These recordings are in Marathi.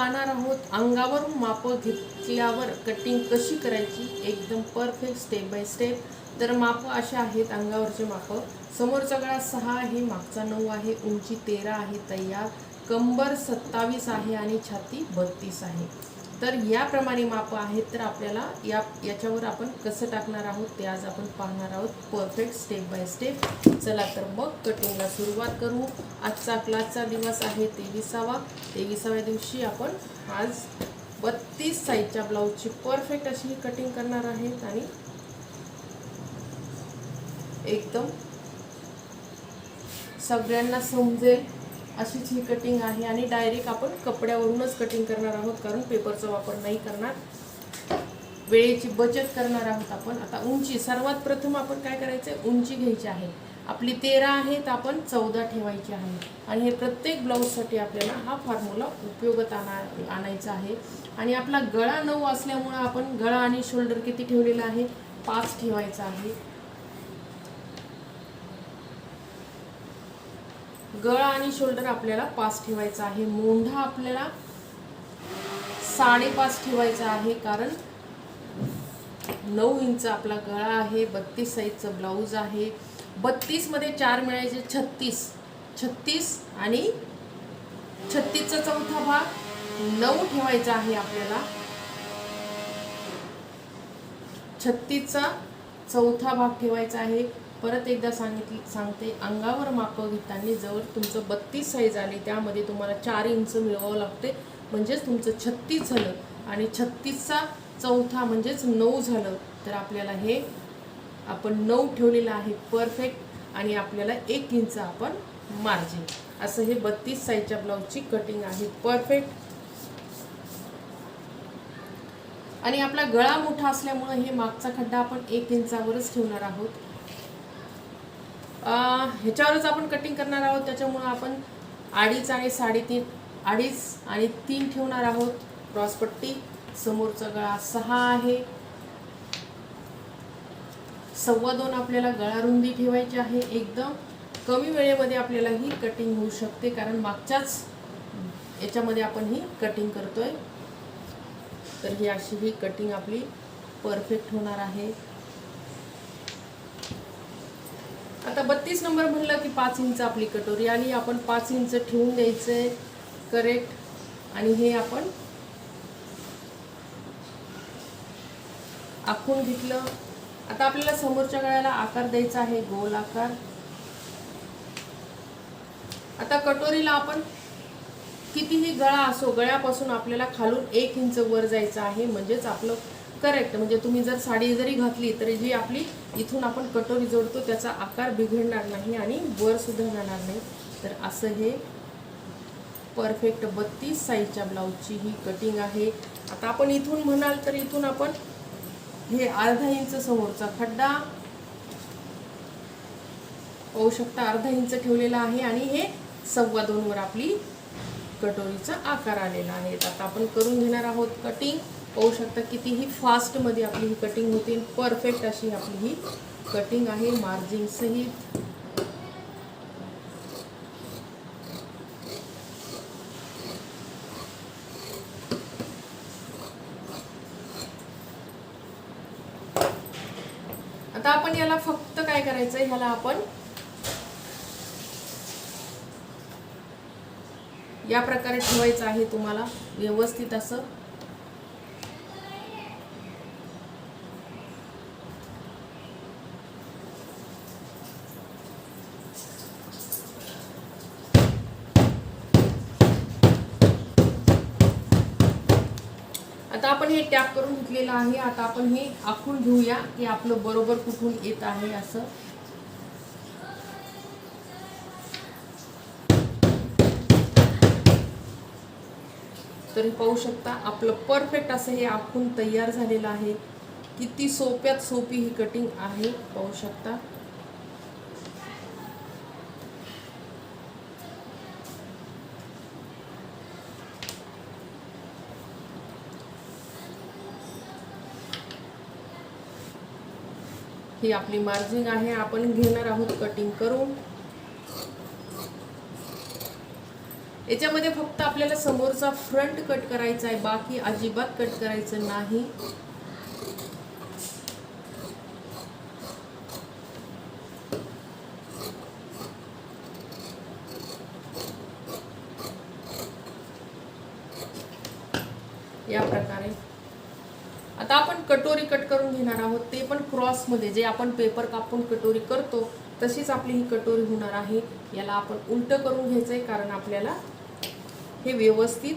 पाहणार आहोत. अंगावरून मापं घेतल्यावर कटिंग कशी करायची? एकदम परफेक्ट स्टेप बाय स्टेप तर मापं असे आहेत अंगावरचे मापं. समोरचा गळा सहा आहे मागचा नऊ आहे उंची तेरा आहे तयार. कंबर सत्तावीस आहे आणि छाती बत्तीस आहे. तर याप्रमाणे मापं आहेत तर आपल्याला या याच्यावर आपण कसं टाकणार आहोत ते आज आपण पाहणार आहोत. परफेक्ट स्टेप बाय स्टेप चला तर मग कटिंगला सुरुवात करू. आजचा क्लासचा दिवस आहे तेविसावा. तेविसाव्या दिवशी आपण आज बत्तीस साईजच्या ब्लाऊजची परफेक्ट अशी कटिंग करणार आहेत आणि एकदम सगळ्यांना समजेल. अशीच ही कटिंग आहे आणि डायरेक्ट आपण कपड्यावरूनच कटिंग करणार आहोत कारण पेपरचा वापर नाही करणार. वेळेची बचत करणार आहोत आपण. आता उंची सर्वात प्रथम आपण काय करायचं उंची घ्यायची आहे. आपली तेरा आहे तर आपण चौदा ठेवायची आहे. आणि हे प्रत्येक ब्लाऊजसाठी आपल्याला हा फॉर्म्युला उपयोगात आणा आणायचा आहे. आणि आपला गळा नऊ असल्यामुळं आपण गळा आणि शोल्डर किती ठेवलेला आहे? पाच ठेवायचा आहे. गळा आणि शोल्डर आपल्याला पाच ठेवायचा आहे. मोंढा आपल्याला साडेपाच ठेवायचा आहे कारण नऊ इंच आपला गळा आहे बत्तीस साईजचं ब्लाऊज आहे. बत्तीसमध्ये चार मिळायचे छत्तीस. छत्तीस आणि छत्तीसचा चौथा भाग नऊ ठेवायचा आहे आपल्याला. छत्तीसचा चौथा भाग ठेवायचा आहे. परत एकदा सांगितली सांगते अंगावर मापं घेताना जवळ तुमचं बत्तीस साईज आली त्यामध्ये तुम्हाला चार इंच मिळवावं लागते. म्हणजेच तुमचं छत्तीस झालं आणि छत्तीसचा चौथा म्हणजेच नऊ झालं. तर आपल्याला हे आपण नऊ ठेवलेलं आहे परफेक्ट आणि आपल्याला एक इंच आपण मार्जिन असं हे बत्तीस साईजच्या ब्लाऊजची कटिंग आहे परफेक्ट आणि आपला गळा मोठा असल्यामुळं हे मागचा खड्डा आपण एक इंचावरच ठेवणार आहोत. ह्याच्यावरच आपण कटिंग करणार आहोत. त्याच्यामुळं आपण अडीच आणि साडेतीन अडीच आणि तीन ठेवणार आहोत. क्रॉसपट्टी समोरचा गळा सहा आहे. सव्वा दोन आपल्याला गळा रुंदी ठेवायची आहे. एकदम कमी वेळेमध्ये आपल्याला ही कटिंग होऊ शकते. कारण मागच्याच याच्यामध्ये आपण ही कटिंग करतोय. तर ही अशी ही कटिंग आपली परफेक्ट होणार आहे. आता बत्तीस नंबर म्हणलं की पाच इंच आपली कटोरी आणि आपण पाच इंच ठेवून आहे करेक्ट आणि हे आपण आखून घेतलं. आता आपल्याला समोरच्या गळ्याला आकार द्यायचा आहे. गोल आकार. आता कटोरीला आपण कितीही गळा असो गळ्यापासून आपल्याला खालून एक इंच वर जायचं आहे. म्हणजेच आपलं करेक्ट म्हणजे तुम्ही जर साडी जरी घातली तरी जी आपली इथून आपण कटोरी जोडतो त्याचा आकार बिघडणार नाही आणि वर सुद्धा राहणार नाही. तर असं हे परफेक्ट बत्तीस साईजच्या ब्लाऊजची ही कटिंग आहे. आता आपण इथून म्हणाल तर इथून आपण हे अर्धा इंच समोरचा खड्डा पाहू शकता अर्धा इंच ठेवलेला आहे आणि हे सव्वा दोनवर आपली कटोरीचा आकार आलेला आहे. आता आपण करून घेणार आहोत कटिंग पाहू शकता कितीही फास्टमध्ये आपली ही कटिंग होते. परफेक्ट अशी आपली ही कटिंग आहे. मार्जिनसहित आता आपण याला फक्त काय करायचंय? ह्याला आपण या प्रकारे ठेवायचं आहे तुम्हाला. व्यवस्थित असं आता आपण हे टॅप करून घेतलेलं आहे. आता आपण हे आखून घेऊया की आपलं बरोबर कुठून येत आहे असं. तर हे पाहू शकता आपलं परफेक्ट असं हे आखून तयार झालेलं आहे. किती सोप्यात सोपी ही कटिंग आहे पाहू शकता. ही आपली मार्जिंग आहे. आपण घेणार आहोत कटिंग करून. याच्यामध्ये फक्त आपल्याला समोरचा फ्रंट कट करायचा आहे. बाकी अजिबात कट करायचं नाही या प्रकारे आता आपण कटोरी कट करून घेणार आहोत ते पण क्रॉसमध्ये जे आपण पेपर कापून कटोरी करतो तशीच आपली ही कटोरी होणार आहे. याला आपण उलट करून घ्यायचं आहे कारण आपल्याला हे व्यवस्थित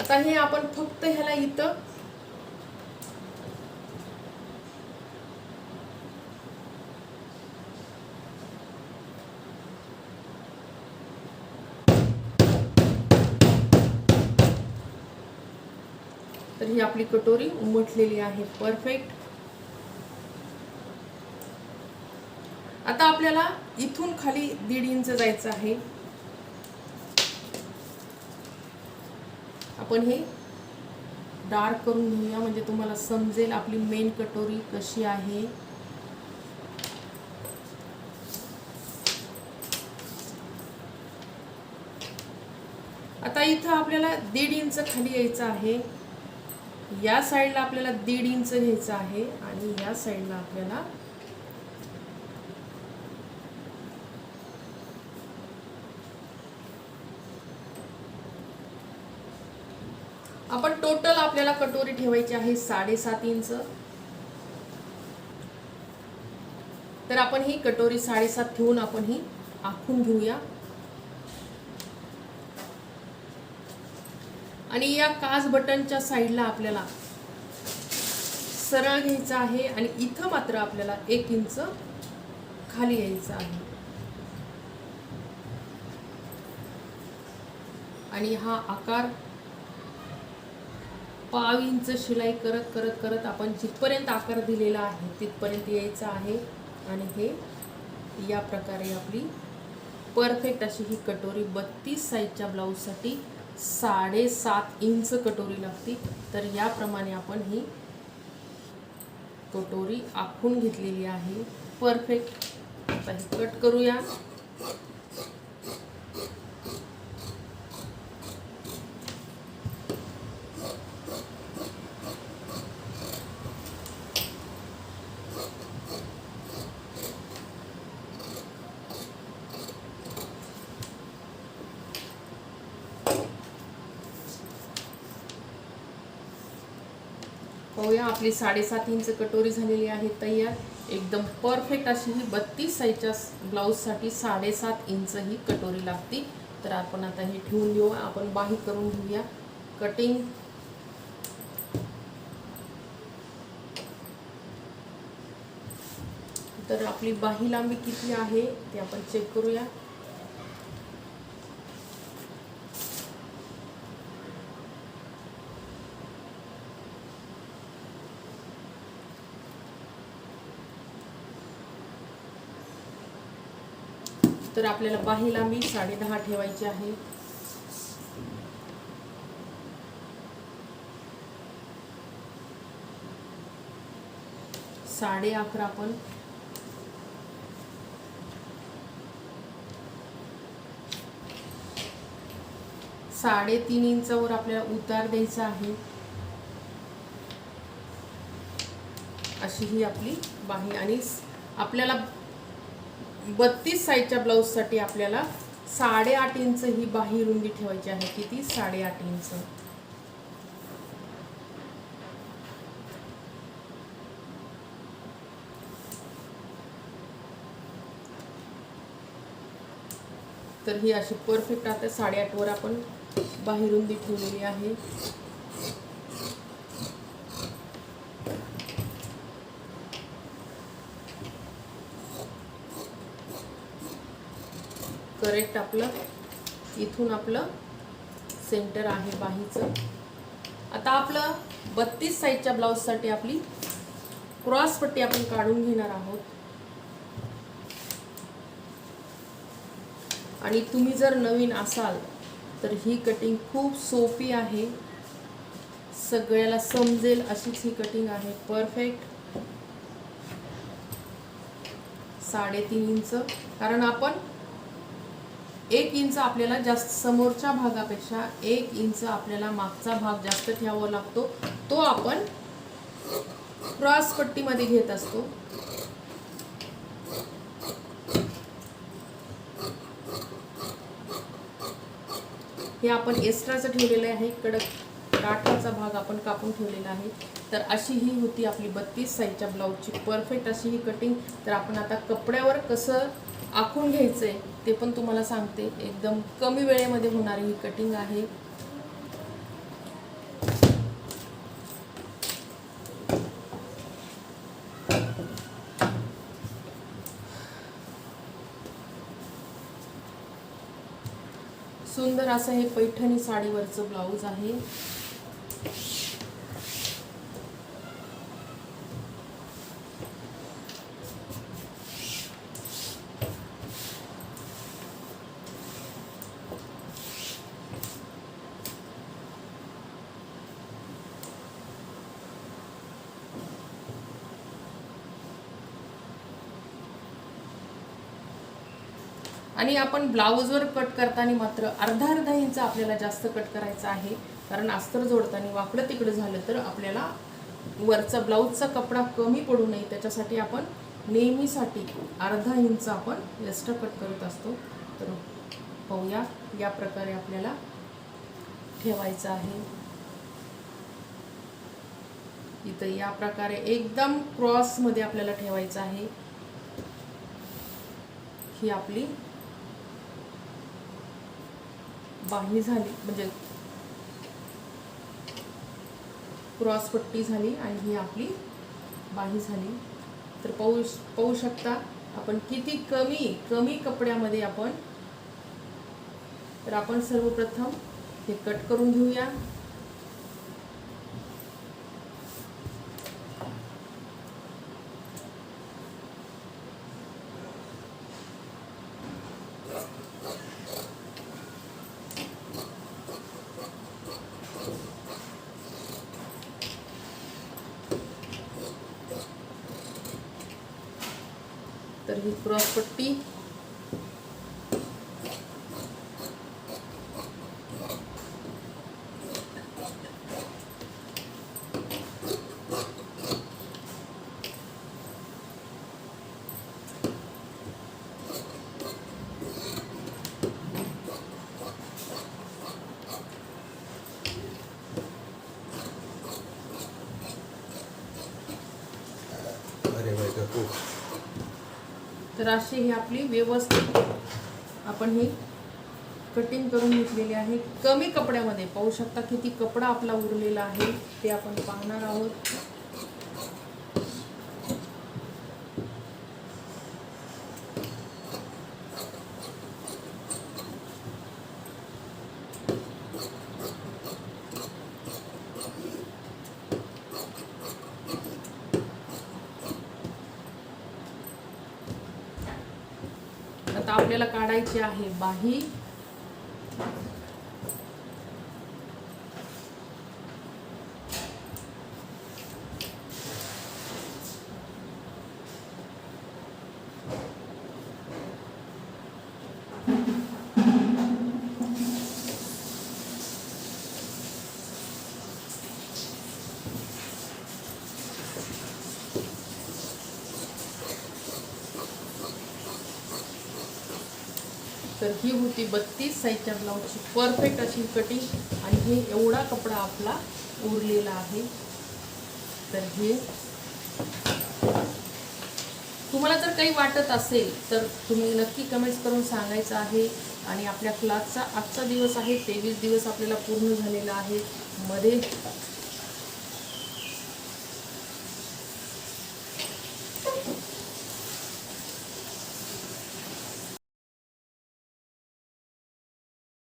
आता हे आपण फक्त ह्याला इथं ही आपली कटोरी उमटलेली आहे. परफेक्ट आता आपल्याला इथून खाली दीड इंच जायचं आहे. आपण हे डार्क करून घेऊया म्हणजे तुम्हाला समजेल आपली मेन कटोरी कशी आहे. आता इथं आपल्याला दीड इंच खाली यायचं आहे. या साईडला आपल्याला दीड इंच घ्यायचं आहे आणि या साईडला आपल्याला आपण टोटल आपल्याला कटोरी ठेवायची आहे साडेसात इंच. तर आपण ही कटोरी साडेसात ठेवून आपण ही आखून घेऊया. आणि या काच बटनच्या साईडला आपल्याला सरळ घ्यायचा आहे आणि इथं मात्र आपल्याला एक इंच खाली यायचं आहे. आणि हा आकार पाव इंच शिलाई करत करत करत आपण जिथपर्यंत आकार दिलेला आहे तिथपर्यंत यायचं आहे. आणि हे या प्रकारे आपली परफेक्ट अशी ही कटोरी बत्तीस साईजच्या ब्लाऊजसाठी साडेसात इंच कटोरी लागते. तर याप्रमाणे आपण ही कटोरी आखून घेतलेली आहे. परफेक्ट आता हे कट करूया. पाहूया आपली साडेसात इंच कटोरी झालेली आहे तयार. एकदम परफेक्ट अशी ही बत्तीस साईजच्या ब्लाऊजसाठी साडेसात इंच ही कटोरी लागते. तर आपण आता हे ठेवून घेऊ. आपण बाही करून घेऊया. कटिंग तर आपली बाही लांबी किती आहे ते आपण चेक करूया. तर आपल्याला बाही लांबी साडे दहा ठेवायची आहे. साडे अकरा पण साडेतीन इंचावर आपल्याला उतार द्यायचा आहे. अशी ही आपली बाही आणि आपल्याला बत्तीस साईजच्या ब्लाऊजसाठी आपल्याला साडेआठ इंच ही बाही रुंदी ठेवायची आहे. किती? साडेआठ इंच तर ही अशी परफेक्ट आता साडेआठवर आपण बाही रुंदी ठेवलेली आहे. करेक्ट आपलं इथून आपलं सेंटर आहे बाहीचं. आता आपलं बत्तीस साईजच्या ब्लाऊजसाठी आपली क्रॉस पट्टी आपण काढून घेणार आहोत. आणि तुम्ही जर नवीन असाल तर ही कटिंग खूप सोपी आहे. सगळ्याला समजेल अशीच ही कटिंग आहे. परफेक्ट साडेतीन इंच. कारण आपण एक इंच आपल्याला जास्त समोरच्या भागापेक्षा एक इंच आपल्याला मागचा भाग जास्त ठेवावा लागतो. तो आपण क्रॉस पट्टीमध्ये घेत असतो. हे आपण एक्स्ट्राचं ठेवलेलं आहे. कडक काठाचा भाग आपण कापून ठेवलेला आहे. तर अशी ही होती आपली बत्तीस साईजच्या ब्लाऊजची. परफेक्ट अशी ही कटिंग तर आपण आता कपड्यावर कसं आखून घ्यायचं आहे ते पण तुम्हाला सांगते. एकदम कमी वेळेमध्ये होणारी ही कटिंग आहे. सुंदर असं हे पैठणी साडीवरचं ब्लाऊज आहे. आणि आपण ब्लाऊजवर कट करताना मात्र अर्धा अर्धा इंच आपल्याला जास्त कट करायचा आहे. कारण अस्तर जोडताना वाकडं तिकडं झालं तर आपल्याला वरचा ब्लाऊजचा कपडा कमी पडू नये. त्याच्यासाठी आपण नेहमीसाठी अर्धा इंच आपण एक्स्ट्रा कट करत असतो. तर पाहूया या प्रकारे आपल्याला ठेवायचं आहे. इथं या प्रकारे एकदम क्रॉसमध्ये आपल्याला ठेवायचं आहे. ही आपली बाही झाली म्हणजे क्रॉस पट्टी झाली आणि ही आपली बाही झाली. तर पाहू पाहू शकता आपण किती कमी कमी कपड्यामध्ये आपण तर आपण सर्वप्रथम हे कट करून घेऊया. तर ही क्रॉस पट्टी तर अशी ही आपली व्यवस्थित आपण ही कटिंग करून घेतलेली आहे. कमी कपड्यामध्ये पाहू शकता किती कपडा आपला उरलेला आहे ते आपण पाहणार आहोत आता आपल्याला काढायची आहे बाही. तर ही होती बत्तीस साईजच्या ब्लाऊजची परफेक्ट अशी कटिंग आणि हे एवढा कपडा आपला उरलेला आहे. तर हे. तुम्हाला जर काही वाटत असेल तर तुम्ही नक्की कमेंट्स करून सांगायचं आहे. आणि आपल्या क्लासचा आजचा दिवस आहे. तेवीस दिवस आपल्याला पूर्ण झालेला आहे. मध्ये